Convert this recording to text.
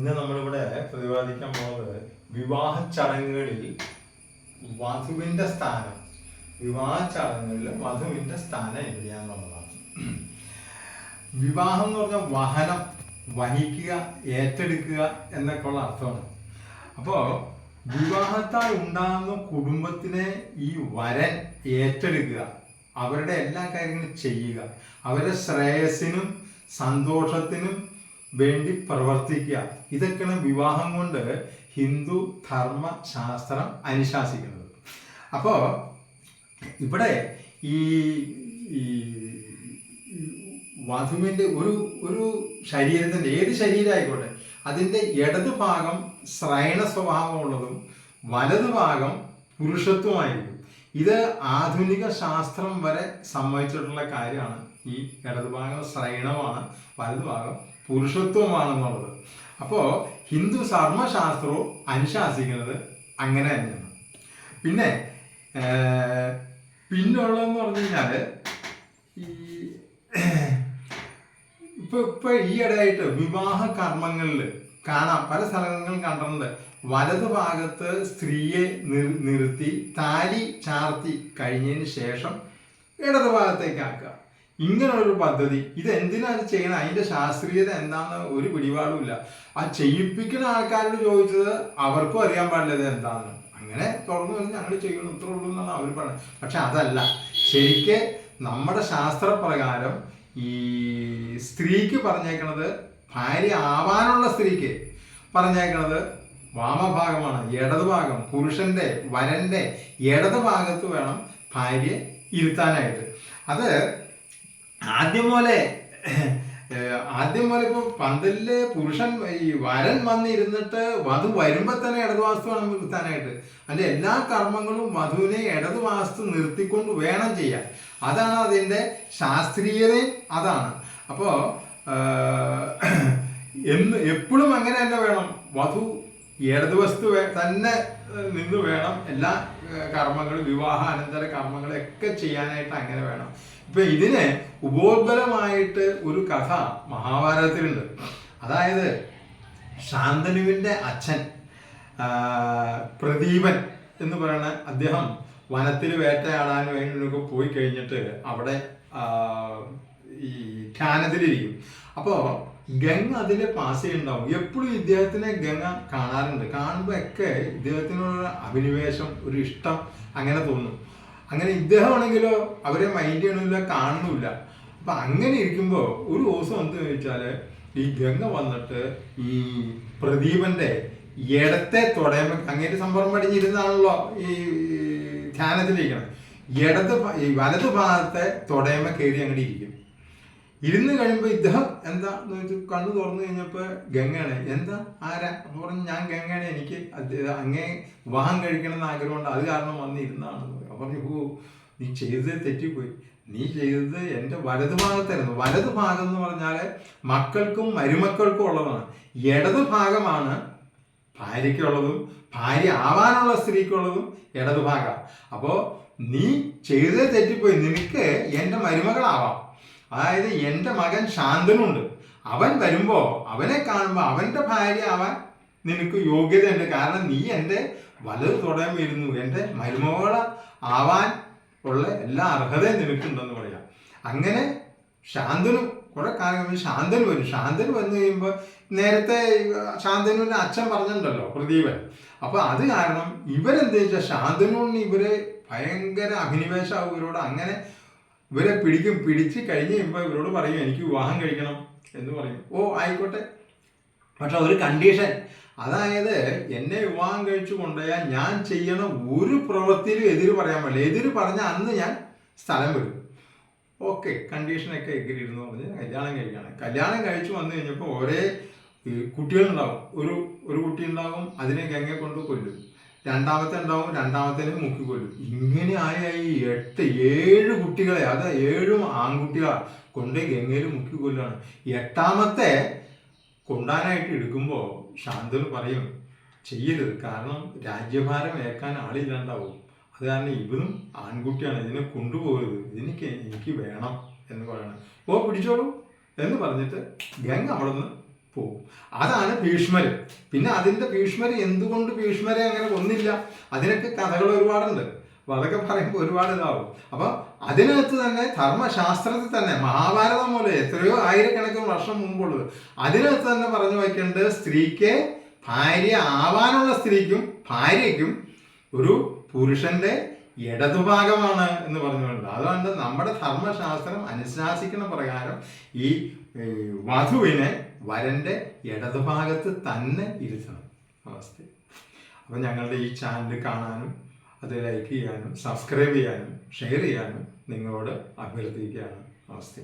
ഇന്ന് നമ്മളിവിടെ പ്രതിപാദിക്കാൻ പോകുന്നത് വിവാഹ ചടങ്ങുകളിൽ വധുവിന്റെ സ്ഥാനം. വിവാഹ ചടങ്ങുകളിൽ വധുവിന്റെ സ്ഥാനം എവിടെയാണെന്നുള്ളതാണ് വിവാഹം എന്ന് പറഞ്ഞാൽ വഹനം വഹിക്കുക ഏറ്റെടുക്കുക എന്നൊക്കെ ഉള്ള അർത്ഥമാണ്. അപ്പോൾ വിവാഹത്താൽ ഉണ്ടാകുന്ന കുടുംബത്തിനെ ഈ വരൻ ഏറ്റെടുക്കുക അവരുടെ എല്ലാ കാര്യങ്ങളും ചെയ്യുക അവരുടെ ശ്രേയസിനും സന്തോഷത്തിനും വേണ്ടി പ്രവർത്തിക്കുക. ഇതൊക്കെയാണ് വിവാഹം കൊണ്ട് ഹിന്ദു ധർമ്മ ശാസ്ത്രം അനുശാസിക്കുന്നത്. അപ്പോൾ ഇവിടെ ഈ ഈ വധുവിന്റെ ഒരു ഒരു ശരീരത്തിന്റെ ഏത് ശരീരമായിക്കോട്ടെ അതിന്റെ ഇടത് ഭാഗം ശ്രയണ സ്വഭാവമുള്ളതും വലത് ഭാഗം പുരുഷത്വമായിരിക്കും. ഇത് ആധുനിക ശാസ്ത്രം വരെ സമ്മതിച്ചിട്ടുള്ള കാര്യമാണ്. ഈ ഇടതുഭാഗം ശ്രയണമാണ് വലത് ഭാഗം പുരുഷത്വമാണെന്നുള്ളത്. അപ്പോൾ ഹിന്ദു ധർമ്മശാസ്ത്രവും അനുശാസിക്കുന്നത് അങ്ങനെ തന്നെയാണ്. പിന്നെ പിന്നുള്ളതെന്ന് പറഞ്ഞു കഴിഞ്ഞാൽ ഈ ഇപ്പൊ ഇപ്പൊ ഈയിടെയായിട്ട് വിവാഹ കർമ്മങ്ങളിൽ കാണാം. പല സ്ഥലങ്ങളിലും കണ്ടിട്ടുണ്ട്. വലതു ഭാഗത്ത് സ്ത്രീയെ നിർത്തി താലി ചാർത്തി കഴിഞ്ഞതിന് ശേഷം ഇടതുഭാഗത്തേക്ക് ആക്കുക. ഇങ്ങനൊരു പദ്ധതി. ഇത് എന്തിനാണ് ചെയ്യണം? അതിന്റെ ശാസ്ത്രീയത എന്താണെന്ന് ഒരു പിടിപാടുമില്ല. ആ ചെയ്യിപ്പിക്കുന്ന ആൾക്കാരോട് ചോദിച്ചത് അവർക്കും അറിയാൻ പാടില്ലത് എന്താണെന്ന് അങ്ങനെ തുറന്നു പറഞ്ഞ് ഞങ്ങൾ ചെയ്യണം ഇത്ര ഉള്ളൂ എന്നാണ് അവർ പറഞ്ഞത്. പക്ഷെ അതല്ല. ശരിക്ക് നമ്മുടെ ശാസ്ത്രപ്രകാരം ഈ സ്ത്രീക്ക് പറഞ്ഞേക്കണത് ഭാര്യ ആവാനുള്ള സ്ത്രീക്ക് പറഞ്ഞേക്കണത് വാമഭാഗമാണ് ഇടത് ഭാഗം പുരുഷന്റെ വരന്റെ ഇടത് ഭാഗത്ത് വേണം ഭാര്യ ഇരുത്താനായിട്ട്. അത് ആദ്യം പോലെ ആദ്യം പോലെ ഇപ്പൊ പന്തലിൽ പുരുഷൻ ഈ വരൻ വന്നിരുന്നിട്ട് വധു വരുമ്പോ തന്നെ ഇടതുവാസ്തു വേണം നിർത്താനായിട്ട്. അതിന്റെ എല്ലാ കർമ്മങ്ങളും വധുവിനെ ഇടതുവാസ്തു നിർത്തിക്കൊണ്ട് വേണം ചെയ്യാൻ. അതാണ് അതിന്റെ ശാസ്ത്രീയതയും അതാണ്. അപ്പോ എന്ന് എപ്പോഴും അങ്ങനെ തന്നെ വേണം വധു ഇടതുവസ്തു വസ്തു തന്നെ നിന്ന് വേണം എല്ലാ കർമ്മങ്ങളും വിവാഹാനന്തര കർമ്മങ്ങളൊക്കെ ചെയ്യാനായിട്ട് അങ്ങനെ വേണം. ഇപ്പൊ ഇതിന് ഉപോത്ബലമായിട്ട് ഒരു കഥ മഹാഭാരതത്തിലുണ്ട്. അതായത് ശാന്തനുവിന്റെ അച്ഛൻ പ്രദീപൻ എന്ന് പറയുന്ന അദ്ദേഹം വനത്തിൽ വേട്ടയാടാൻ വേണ്ടിയൊക്കെ പോയി കഴിഞ്ഞിട്ട് അവിടെ ഈ ധ്യാനത്തിലിരിക്കും. അപ്പോൾ ഗംഗ അതിൽ പാസ് ചെയ്യുന്നുണ്ടാവും എപ്പോഴും ഇദ്ദേഹത്തിനെ ഗംഗ കാണാറുണ്ട്. കാണുമ്പോൾ ഒക്കെ ഇദ്ദേഹത്തിനോട് അഭിനിവേശം ഒരു ഇഷ്ടം അങ്ങനെ തോന്നും. അങ്ങനെ ഇദ്ദേഹമാണെങ്കിലോ അവരെ മൈൻഡ് ചെയ്യണമില്ല കാണുന്നില്ല അപ്പൊ അങ്ങനെ ഇരിക്കുമ്പോൾ ഒരു ദിവസം എന്ത് ചോദിച്ചാൽ ഈ ഗംഗ വന്നിട്ട് ഈ പ്രദീപന്റെ ഇടത്തെ തുടയമ അങ്ങേര് സംഭവം പടിഞ്ഞിരുന്നാണല്ലോ ഈ ധ്യാനത്തിലിരിക്കണം ഇടത് ഈ വലത് ഭാഗത്തെ തുടയമ കയറി അങ്ങോട്ട് ഇരിക്കും. ഇരുന്ന് കഴിയുമ്പോൾ ഇദ്ദേഹം എന്താ എന്ന് കണ്ണു തുറന്നു കഴിഞ്ഞപ്പോൾ ഗംഗയാണ് എന്താ? ആരാ? എന്ന് പറഞ്ഞു ഞാൻ ഗംഗയാണ് എനിക്ക് അങ്ങേ വിവാഹം കഴിക്കണമെന്ന് ആഗ്രഹമുണ്ട്. അത് കാരണം വന്ന് ഇരുന്നാണ് അപ്പൊ പറഞ്ഞു ഓ നീ ചെയ്തത് തെറ്റിപ്പോയി. നീ ചെയ്തത് എന്റെ വലതു ഭാഗത്തായിരുന്നു വലതു ഭാഗം എന്ന് പറഞ്ഞാൽ മക്കൾക്കും മരുമക്കൾക്കും ഉള്ളതാണ്. ഇടത് ഭാഗമാണ് ഭാര്യയ്ക്കുള്ളതും ഭാര്യ ആവാനുള്ള സ്ത്രീക്കുള്ളതും ഇടതു ഭാഗം അപ്പോൾ നീ ചെയ്തത് തെറ്റിപ്പോയി. നിനക്ക് എന്റെ മരുമകളാവാം. അതായത് എന്റെ മകൻ ശാന്തനുണ്ട്. അവൻ വരുമ്പോ അവനെ കാണുമ്പോൾ അവന്റെ ഭാര്യ ആവാൻ നിനക്ക് യോഗ്യതയുണ്ട്. കാരണം നീ എന്റെ വലത് തുടയം വരുന്നു എന്റെ മരുമകള ആവാൻ ഉള്ള എല്ലാ അർഹതയും നിനക്കുണ്ടെന്ന് പറയാം. അങ്ങനെ ശാന്തനു കുറെ കാലം ശാന്തൻ ശാന്തനു വരും. ശാന്തനു വന്നു കഴിയുമ്പോൾ നേരത്തെ ശാന്തനുവിന്റെ അച്ഛൻ പറഞ്ഞിട്ടുണ്ടല്ലോ പ്രദീപൻ. അപ്പോൾ അത് കാരണം ഇവരെന്താ വെച്ചാൽ ശാന്തനുവിന് ഇവർ ഭയങ്കര അഭിനിവേശമാവും ഇവരോട്. അങ്ങനെ ഇവരെ പിടിക്കും പിടിച്ച് കഴിഞ്ഞ് കഴിയുമ്പോൾ ഇവരോട് പറയും എനിക്ക് വിവാഹം കഴിക്കണം എന്ന് പറയും. ഓ ആയിക്കോട്ടെ. പക്ഷെ ഒരു കണ്ടീഷൻ. അതായത് എന്നെ വിവാഹം കഴിച്ചു കൊണ്ടുപോയാൽ ഞാൻ ചെയ്യണ ഒരു പ്രവൃത്തിയിലും എതിര് പറയാൻ പാടില്ല എതിര് പറഞ്ഞ അന്ന് ഞാൻ സ്ഥലം വിടും. ഓക്കെ കണ്ടീഷനൊക്കെ എഗ്രി ഇരുന്നു പറഞ്ഞ് കല്യാണം കഴിക്കണം. കല്യാണം കഴിച്ചു വന്നു കഴിഞ്ഞപ്പോൾ ഒരേ കുട്ടികളുണ്ടാവും. ഒരു ഒരു കുട്ടി ഉണ്ടാകും അതിനെ ഗംഗയെ കൊണ്ട് കൊല്ലും. രണ്ടാമത്തെ ഉണ്ടാവും രണ്ടാമത്തേനെ മുക്കി കൊല്ലും. ഇങ്ങനെ ആയി എട്ട് ഏഴ് കുട്ടികളെ അത് ഏഴും ആൺകുട്ടികളെ കൊണ്ട് ഗംഗയിൽ മുക്കി കൊല്ലാണ് എട്ടാമത്തെ കൊണ്ടാനായിട്ട് എടുക്കുമ്പോൾ ശാന്തനു പറയും ചെയ്യരുത് കാരണം രാജ്യഭാരം ഏക്കാൻ ആളില്ലാണ്ടാവും. അത് കാരണം ഇവനും ആൺകുട്ടിയാണ് ഇതിനെ കൊണ്ടുപോകരുത്. ഇതിനൊക്കെ എനിക്ക് വേണം എന്ന് പറയണം. ഓ പിടിച്ചോളൂ എന്ന് പറഞ്ഞിട്ട് ഗംഗ അവിടെ നിന്ന് പോവും അതാണ് ഭീഷ്മർ പിന്നെ അതിന്റെ ഭീഷ്മര് എന്തുകൊണ്ട് ഭീഷ്മരെ അങ്ങനെ ഒന്നില്ല അതിനൊക്കെ കഥകൾ ഒരുപാടുണ്ട്. അപ്പൊ അതൊക്കെ പറയുമ്പോൾ ഒരുപാട് ഇതാവും. അപ്പൊ അതിനകത്ത് തന്നെ ധർമ്മശാസ്ത്രത്തിൽ തന്നെ മഹാഭാരതം പോലെ എത്രയോ ആയിരക്കണക്കിന് വർഷം മുമ്പുള്ളത് അതിനകത്ത് തന്നെ പറഞ്ഞു വയ്ക്കേണ്ടത് സ്ത്രീക്ക് ഭാര്യ ആവാനുള്ള സ്ത്രീക്കും ഭാര്യയ്ക്കും ഒരു പുരുഷന്റെ ഇടതുഭാഗമാണ് എന്ന് പറഞ്ഞുകൊണ്ട്. അതുകൊണ്ട് നമ്മുടെ ധർമ്മശാസ്ത്രം അനുശാസിക്കുന്ന പ്രകാരം ഈ വധുവിനെ വരന്റെ ഇടതുഭാഗത്ത് തന്നെ ഇരുത്തണം. അവസ്ഥ. അപ്പോൾ ഞങ്ങളുടെ ഈ ചാനൽ കാണാനും അത് ലൈക്ക് ചെയ്യാനും സബ്സ്ക്രൈബ് ചെയ്യാനും ഷെയർ ചെയ്യാനും നിങ്ങളോട് അഭ്യർത്ഥിക്കുകയാണ്. നമസ്തേ